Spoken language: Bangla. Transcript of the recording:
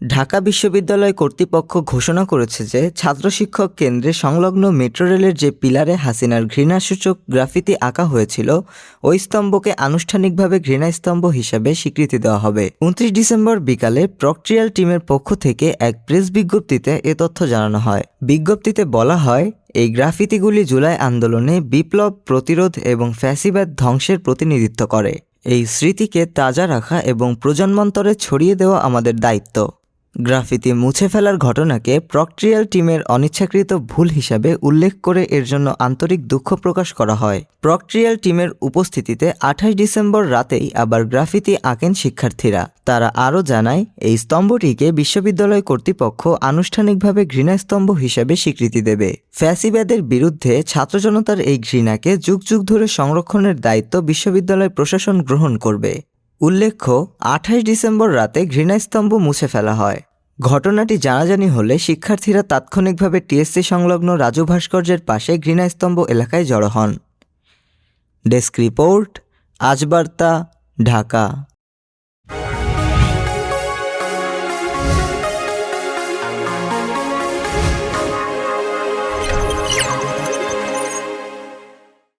ঢাকা বিশ্ববিদ্যালয় কর্তৃপক্ষ ঘোষণা করেছে যে ছাত্র শিক্ষক কেন্দ্রে সংলগ্ন মেট্রো রেলের যে পিলারে হাসিনার ঘৃণাসূচক গ্রাফিতি আঁকা হয়েছিল, ওই স্তম্ভকে আনুষ্ঠানিকভাবে ঘৃণাস্তম্ভ হিসাবে স্বীকৃতি দেওয়া হবে। উনত্রিশ ডিসেম্বর বিকালে প্রক্ট্রিয়াল টিমের পক্ষ থেকে এক প্রেস বিজ্ঞপ্তিতে এ তথ্য জানানো হয়। বিজ্ঞপ্তিতে বলা হয়, এই গ্রাফিতিগুলি জুলাই আন্দোলনে বিপ্লব, প্রতিরোধ এবং ফ্যাসিবাদ ধ্বংসের প্রতিনিধিত্ব করে। এই স্মৃতিকে তাজা রাখা এবং প্রজন্মান্তরে ছড়িয়ে দেওয়া আমাদের দায়িত্ব। গ্রাফিতি মুছে ফেলার ঘটনাকে প্রক্ট্রিয়াল টিমের অনিচ্ছাকৃত ভুল হিসাবে উল্লেখ করে এর জন্য আন্তরিক দুঃখ প্রকাশ করা হয়। প্রক্ট্রিয়াল টিমের উপস্থিতিতে আঠাশ ডিসেম্বর রাতেই আবার গ্রাফিতি আঁকেন শিক্ষার্থীরা। তারা আরও জানায়, এই স্তম্ভটিকে বিশ্ববিদ্যালয় কর্তৃপক্ষ আনুষ্ঠানিকভাবে ঘৃণাস্তম্ভ হিসাবে স্বীকৃতি দেবে। ফ্যাসিবাদের বিরুদ্ধে ছাত্র জনতার এই ঘৃণাকে যুগ যুগ ধরে সংরক্ষণের দায়িত্ব বিশ্ববিদ্যালয় প্রশাসন গ্রহণ করবে। উল্লেখ্য, আঠাশ ডিসেম্বর রাতে ঘৃণাস্তম্ভ মুছে ফেলা হয়। ঘটনাটি জানাজানি হলে শিক্ষার্থীরা তাৎক্ষণিকভাবে টিএসসি সংলগ্ন রাজু ভাস্কর্যের পাশে ঘৃণাস্তম্ভ এলাকায় জড়ো হন। Desk report, Ajbarta, Dhaka.